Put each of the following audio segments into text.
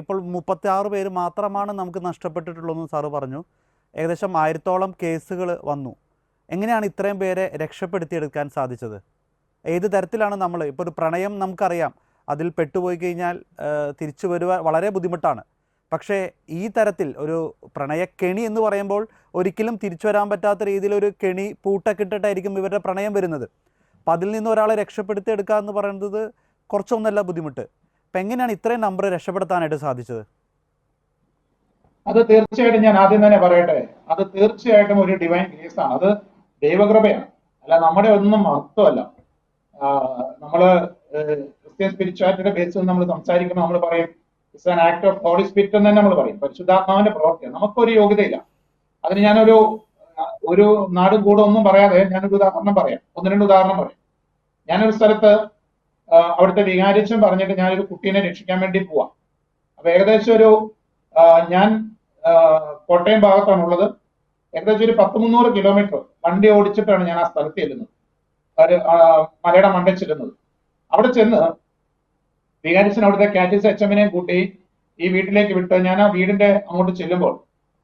ഇപ്പോൾ മുപ്പത്തി ആറ് പേര് മാത്രമാണ് നമുക്ക് നഷ്ടപ്പെട്ടിട്ടുള്ളതെന്ന് സാറ് പറഞ്ഞു. ഏകദേശം ആയിരത്തോളം കേസുകൾ വന്നു. എങ്ങനെയാണ് ഇത്രയും പേരെ രക്ഷപ്പെടുത്തിയെടുക്കാൻ സാധിച്ചത്? ഏത് തരത്തിലാണ് നമ്മൾ ഇപ്പോൾ ഒരു പ്രണയം നമുക്കറിയാം. അതിൽ പെട്ടുപോയി കഴിഞ്ഞാൽ തിരിച്ചു വരുവാൻ വളരെ ബുദ്ധിമുട്ടാണ്. പക്ഷേ ഈ തരത്തിൽ ഒരു പ്രണയക്കെണി എന്ന് പറയുമ്പോൾ ഒരിക്കലും തിരിച്ചു വരാൻ പറ്റാത്ത രീതിയിലൊരു കെണി പൂട്ടക്കിട്ടിട്ടായിരിക്കും ഇവരുടെ പ്രണയം വരുന്നത്. അപ്പം അതിൽ നിന്ന് ഒരാളെ രക്ഷപ്പെടുത്തി എടുക്കുക എന്ന് പറയുന്നത് കുറച്ചൊന്നല്ല ബുദ്ധിമുട്ട്. അപ്പം എങ്ങനെയാണ് ഇത്രയും നമ്പർ രക്ഷപ്പെടുത്താനായിട്ട് സാധിച്ചത്? അത് തീർച്ചയായിട്ടും ഞാൻ ആദ്യം തന്നെ പറയട്ടെ. അത് തീർച്ചയായിട്ടും ഒരു ഡിവൈൻ ആണ്. അത് ദൈവകൃപയാണ്. അല്ല നമ്മുടെ ഒന്നും മഹത്വമല്ല. നമ്മൾ ക്രിസ്ത്യൻ സ്പിരിച്വാലിറ്റിയുടെ ബേസിൽ നമ്മൾ സംസാരിക്കുമ്പോൾ നമ്മൾ പറയും it's an act of holy spirit എന്ന് തന്നെ നമ്മൾ പറയും. പരിശുദ്ധാത്മാവിന്റെ പ്രവർത്തിയാണ് നമുക്കൊരു യോഗ്യതയില്ല. അതിന് ഞാനൊരു ഒരു നാടും കൂടെ ഒന്നും പറയാതെ ഞാനൊരു ഉദാഹരണം പറയാം. ഒന്ന് രണ്ട് ഉദാഹരണം പറയാം. ഞാനൊരു സ്ഥലത്ത് അവിടുത്തെ വികാരിച്ചും പറഞ്ഞിട്ട് ഞാനൊരു കുട്ടീനെ രക്ഷിക്കാൻ വേണ്ടി പോവാം. അപ്പൊ ഏകദേശം ഒരു ഞാൻ കോട്ടയം ഭാഗത്താണുള്ളത്. ഏകദേശം ഒരു പത്ത് മുന്നൂറ് കിലോമീറ്റർ വണ്ടി ഓടിച്ചിട്ടാണ് ഞാൻ ആ സ്ഥലത്ത് ചെല്ലുന്നത്. മലയുടെ മണ്ടയിൽ ചെല്ലുന്നത്. അവിടെ ചെന്ന് വികാരിച്ചൻ അവിടുത്തെ കാറ്റിസ് എച്ച് എമ്മിനെയും കൂട്ടി ഈ വീട്ടിലേക്ക് വിട്ട് ഞാൻ ആ വീടിന്റെ അങ്ങോട്ട് ചെല്ലുമ്പോൾ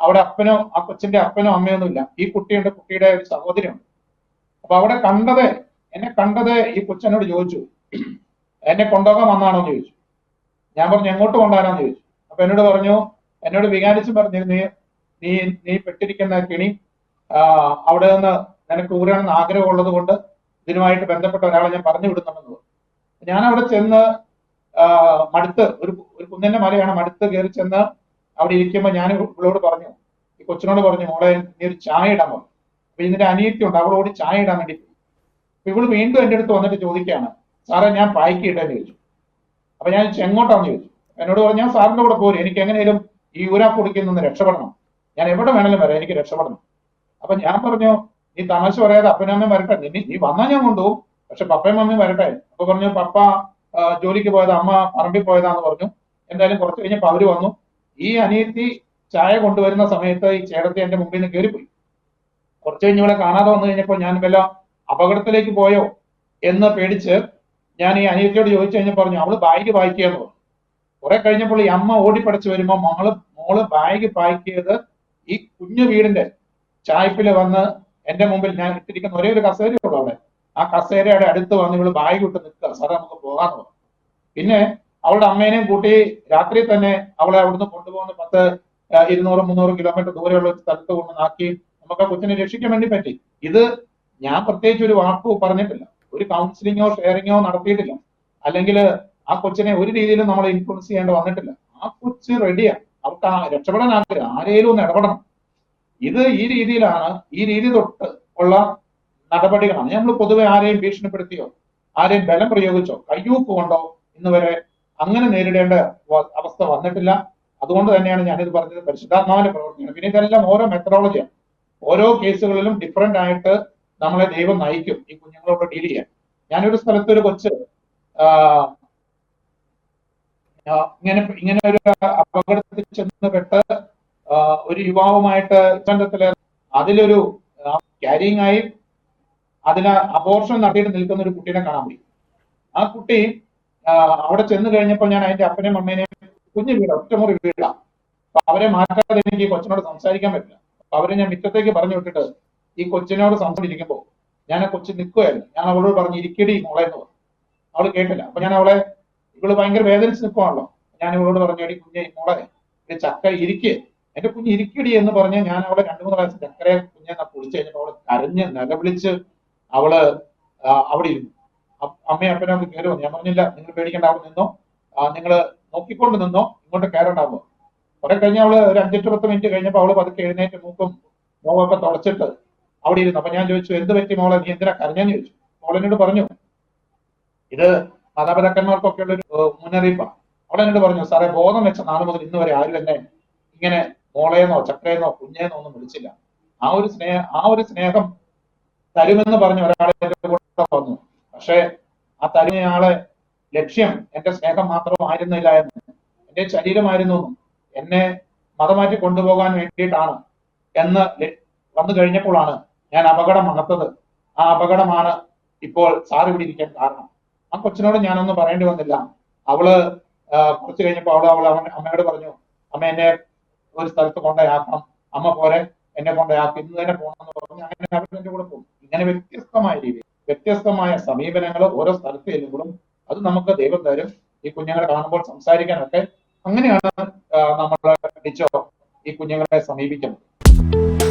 അവിടെ അപ്പനോ ആ കൊച്ചിന്റെ അപ്പനോ അമ്മയൊന്നും ഇല്ല ഈ കുട്ടിയുണ്ട് കുട്ടിയുടെ ഒരു സഹോദരിയുണ്ട്. അപ്പൊ അവിടെ കണ്ടത് എന്നെ കണ്ടത് ഈ കൊച്ചനോട് ചോദിച്ചു. എന്നെ കൊണ്ടുപോകാൻ വന്നാണോ എന്ന് ചോദിച്ചു. ഞാൻ പറഞ്ഞു എങ്ങോട്ട് കൊണ്ടുവരാന്ന് ചോദിച്ചു. അപ്പൊ എന്നോട് പറഞ്ഞു എന്നോട് വികാരിച്ച് പറഞ്ഞു നീ നീ നീ പെട്ടിരിക്കുന്ന കിണി അവിടെ നിന്ന് നിനക്ക് ഊരാണെന്ന് ആഗ്രഹമുള്ളത് കൊണ്ട് ഇതിനുമായിട്ട് ബന്ധപ്പെട്ട ഒരാളെ ഞാൻ പറഞ്ഞു വിടുന്നുണ്ടെന്ന് പറഞ്ഞു. ഞാൻ അവിടെ ചെന്ന് മടുത്ത് ഒരു ഒരു കുന്നിന്റെ മലയാണ് മടുത്ത് കയറി ചെന്ന് അവിടെ ഇരിക്കുമ്പോൾ ഞാൻ ഇവളോട് പറഞ്ഞു ഈ കൊച്ചിനോട് പറഞ്ഞു മോളെ നീ ഒരു ചായ ഇടാൻ പറഞ്ഞു അപ്പൊ ഇതിന്റെ അനിയത്തി ഉണ്ട് അവളോട് ചായ ഇടാൻ വേണ്ടി പോയി. ഇവൾ വീണ്ടും എന്റെ അടുത്ത് വന്നിട്ട് ചോദിക്കുകയാണ് സാറേ ഞാൻ പായ്ക്ക് ഇട്ടെന്ന് ചോദിച്ചു അപ്പൊ ഞാൻ ചെങ്ങോട്ടാന്ന് ചോദിച്ചു എന്നോട് പറഞ്ഞു ഞാൻ സാറിന്റെ കൂടെ പോരും. എനിക്ക് എങ്ങനെയും ഈ ഊരാക്കുടിക്കിൽ നിന്ന് രക്ഷപ്പെടണം. ഞാൻ എവിടെ വേണമെങ്കിലും വരാം. എനിക്ക് രക്ഷപ്പെടണം. അപ്പൊ ഞാൻ പറഞ്ഞു നീ തമാശ പറയാതെ അപ്പനമ്മയും വരട്ടെ. നീ നീ വന്നാൽ ഞാൻ കൊണ്ടുപോകും. പക്ഷെ പപ്പയും മമ്മിയും വരട്ടെ. അപ്പൊ പറഞ്ഞു പപ്പ ജോലിക്ക് പോയത് അമ്മ പറമ്പിൽ പോയതാന്ന് പറഞ്ഞു. എന്തായാലും കുറച്ച് കഴിഞ്ഞപ്പോ അവർ വന്നു. ഈ അനിയത്തി ചായ കൊണ്ടുവരുന്ന സമയത്ത് ഈ ചേട്ടത്തി എന്റെ മുമ്പിൽ നിന്ന് കയറിപ്പോയി കുറച്ച് കഴിഞ്ഞ് ഇവിടെ കാണാതെ വന്നു കഴിഞ്ഞപ്പോൾ ഞാൻ വല്ല അപകടത്തിലേക്ക് പോയോ എന്ന് പേടിച്ച് ഞാൻ ഈ അനിയത്തിയോട് ചോദിച്ചു കഴിഞ്ഞാൽ പറഞ്ഞു അവൾ ബാഗ് വായിക്കുകയെന്ന് പറഞ്ഞു. കുറെ കഴിഞ്ഞപ്പോൾ ഈ അമ്മ ഓടിപ്പടച്ച് വരുമ്പോൾ മോൾ മോൾ ബാഗ് പാക്ക് ഈ കുഞ്ഞു വീടിന്റെ ചായ്പിൽ വന്ന് എന്റെ മുമ്പിൽ ഞാൻ ഇട്ടിരിക്കുന്ന ഒരേ ഒരു കസേര അവിടെ ആ കസേരയുടെ അടുത്ത് വന്ന് ഇവൾ ബാഗ് വിട്ട് നിൽക്കുക. സാറേ നമുക്ക് പോകാന്ന് പറഞ്ഞു. പിന്നെ അവളുടെ അമ്മേനെയും കൂട്ടി രാത്രി തന്നെ അവളെ അവിടുന്ന് കൊണ്ടുപോകുന്ന പത്ത് ഇരുന്നൂറ് മുന്നൂറ് കിലോമീറ്റർ ദൂരെയുള്ള ഒരു സ്ഥലത്ത് കൊണ്ടുവന്നാക്കി നമുക്ക് ആ കൊച്ചിനെ രക്ഷിക്കാൻ വേണ്ടി പറ്റി. ഇത് ഞാൻ പ്രത്യേകിച്ച് ഒരു വാക്കു പറഞ്ഞിട്ടില്ല. ഒരു കൗൺസിലിങ്ങോ ഷെയറിങ്ങോ നടത്തിയിട്ടില്ല. അല്ലെങ്കിൽ ആ കൊച്ചിനെ ഒരു രീതിയിലും നമ്മൾ ഇൻഫ്ലുവൻസ് ചെയ്യേണ്ടി വന്നിട്ടില്ല. ആ കൊച്ച് റെഡിയാണ് അവർക്ക് ആ രക്ഷപ്പെടാൻ ആഗ്രഹം. ആരെയും ഒന്ന് ഇടപെടണം. ഇത് ഈ രീതിയിലാണ് ഈ രീതി തൊട്ട് ഉള്ള നടപടികളാണ്. നമ്മൾ പൊതുവെ ആരെയും ഭീഷണിപ്പെടുത്തിയോ ആരെയും ബലം പ്രയോഗിച്ചോ കയ്യൂപ്പ് കൊണ്ടോ ഇന്ന് വരെ അങ്ങനെ നേരിടേണ്ട അവസ്ഥ വന്നിട്ടില്ല. അതുകൊണ്ട് തന്നെയാണ് ഞാനിത് പറഞ്ഞത്. പരിശുദ്ധാത്മാവിന്റെ പ്രവർത്തനം പിന്നെ ഇതെല്ലാം ഓരോ മെത്തഡോളജിയാണ് ഓരോ കേസുകളിലും ഡിഫറെന്റ് ആയിട്ട് നമ്മളെ ദൈവം നയിക്കും. ഈ കുഞ്ഞുങ്ങളോട് ഡീൽ ചെയ്യാൻ. ഞാനൊരു സ്ഥലത്ത് ഒരു കൊച്ച് ഇങ്ങനെ ഇങ്ങനെ ഒരു അപകടത്തിൽ ചെന്ന് പെട്ട് ഒരു യുവാവുമായിട്ട് ബന്ധത്തിൽ അതിലൊരു ക്യാരിങ് ആയി അതിന് അബോർഷൻ നടത്തിയിട്ട് നിൽക്കുന്ന ഒരു കുട്ടീനെ കാണാൻ പോയി. ആ കുട്ടി അവിടെ ചെന്ന് കഴിഞ്ഞപ്പോൾ ഞാൻ അതിന്റെ അപ്പനെയും അമ്മേനെയും കുഞ്ഞു വീട ഒറ്റമുറി വീടാ. അപ്പൊ അവരെ മാറ്റാതെ എനിക്ക് കൊച്ചിനോട് സംസാരിക്കാൻ പറ്റില്ല. അപ്പൊ അവരെ ഞാൻ മിറ്റത്തേക്ക് പറഞ്ഞു വിട്ടിട്ട് ഈ കൊച്ചിനോട് സംസാരിക്കുമ്പോൾ ഞാൻ ആ കൊച്ചു നിൽക്കുമായിരുന്നു ഞാൻ അവളോട് പറഞ്ഞു ഇരിക്കടി മോളെ എന്ന് പറഞ്ഞു. അവൾ കേട്ടില്ല. അപ്പൊ ഞാൻ അവളെ ഇവൾ ഭയങ്കര വേദനിച്ച് നിൽക്കുവാണല്ലോ ഞാൻ ഇവളോട് പറഞ്ഞു എടി കുഞ്ഞെ മോളെ ഒരു ചക്ക ഇരിക്കേ. എന്റെ കുഞ്ഞ് ഇരിക്കടി എന്ന് പറഞ്ഞ് ഞാൻ അവളെ രണ്ടു മൂന്ന് പ്രാവശ്യം ചക്കരെ കുഞ്ഞെ പൊളിച്ചു കഴിഞ്ഞപ്പോൾ അവൾ കരഞ്ഞ് നിലവിളിച്ച് അവൾ അവിടെ ഇരുന്നു. അമ്മയും അപ്പനും അവിടെ കയറി വന്നു. ഞാൻ പറഞ്ഞില്ല നിങ്ങൾ പേടിക്കേണ്ട അവിടെ നിന്നോ. നിങ്ങൾ നോക്കിക്കൊണ്ട് നിന്നോ. ഇങ്ങോട്ട് കയറണ്ടാവോ കുറെ കഴിഞ്ഞ അവൾ ഒരു അഞ്ചെട്ട് പത്ത് മിനിറ്റ് കഴിഞ്ഞപ്പോ അവൾ പതുക്കെ എഴുന്നേറ്റ് മൂക്കും മോവൊക്കെ തുളച്ചിട്ട് അവിടെ ഇരുന്നു. അപ്പൊ ഞാൻ ചോദിച്ചു എന്ത് പറ്റി മോളെ? നീ എന്തിനാ കരഞ്ഞെന്ന് ചോദിച്ചു. മോളെന്നോട് പറഞ്ഞു ഇത് മാതാപിതാക്കന്മാർക്കൊക്കെ ഉള്ള ഒരു മുന്നറിയിപ്പാണ്. അവിടെ എന്നോട് പറഞ്ഞു സാറേ ബോധം വെച്ച നാളെ മുതൽ ഇന്ന് വരെ ആരും എന്നെ ഇങ്ങനെ മോളേന്നോ ചക്കയെന്നോ കുഞ്ഞേന്നോ ഒന്നും വിളിച്ചില്ല. ആ ഒരു സ്നേഹ ആ ഒരു സ്നേഹം തരുമെന്ന് പറഞ്ഞു ഒരാളെ കൂടെ വന്നു. പക്ഷേ ആ തരുന്നയാളെ ലക്ഷ്യം എന്റെ സ്നേഹം മാത്രമായിരുന്നില്ല എന്ന് എന്റെ ശരീരമായിരുന്നു എന്നെ മതമാറ്റി കൊണ്ടുപോകാൻ വേണ്ടിയിട്ടാണ് എന്ന് വന്നു കഴിഞ്ഞപ്പോഴാണ് ഞാൻ അപകടം മണത്തത് ആ അപകടമാണ് ഇപ്പോൾ സാർ ഇവിടെ ഇരിക്കാൻ കാരണം. ആ കൊച്ചിനോട് ഞാനൊന്നും പറയേണ്ടി വന്നില്ല. അവൾ കുറച്ച് കഴിഞ്ഞപ്പോൾ അവൾ അവൾ അമ്മയോട് പറഞ്ഞു അമ്മ എന്നെ ഒരു സ്ഥലത്ത് കൊണ്ടയാക്കണം അമ്മ പോരെ എന്നെ കൊണ്ടയാക്കി ഇന്ന് തന്നെ പോകണമെന്ന് പറഞ്ഞു അങ്ങനെ എന്റെ കൂടെ പോകും. ഇങ്ങനെ വ്യത്യസ്തമായ രീതി വ്യത്യസ്തമായ സമീപനങ്ങൾ ഓരോ സ്ഥലത്ത് ചെല്ലുമ്പോഴും അത് നമുക്ക് ദൈവം തരും. ഈ കുഞ്ഞുങ്ങളെ കാണുമ്പോൾ സംസാരിക്കാനൊക്കെ അങ്ങനെയാണ് നമ്മൾ ഡിച്ചോ ഈ കുഞ്ഞുങ്ങളെ സമീപിക്കുന്നത്.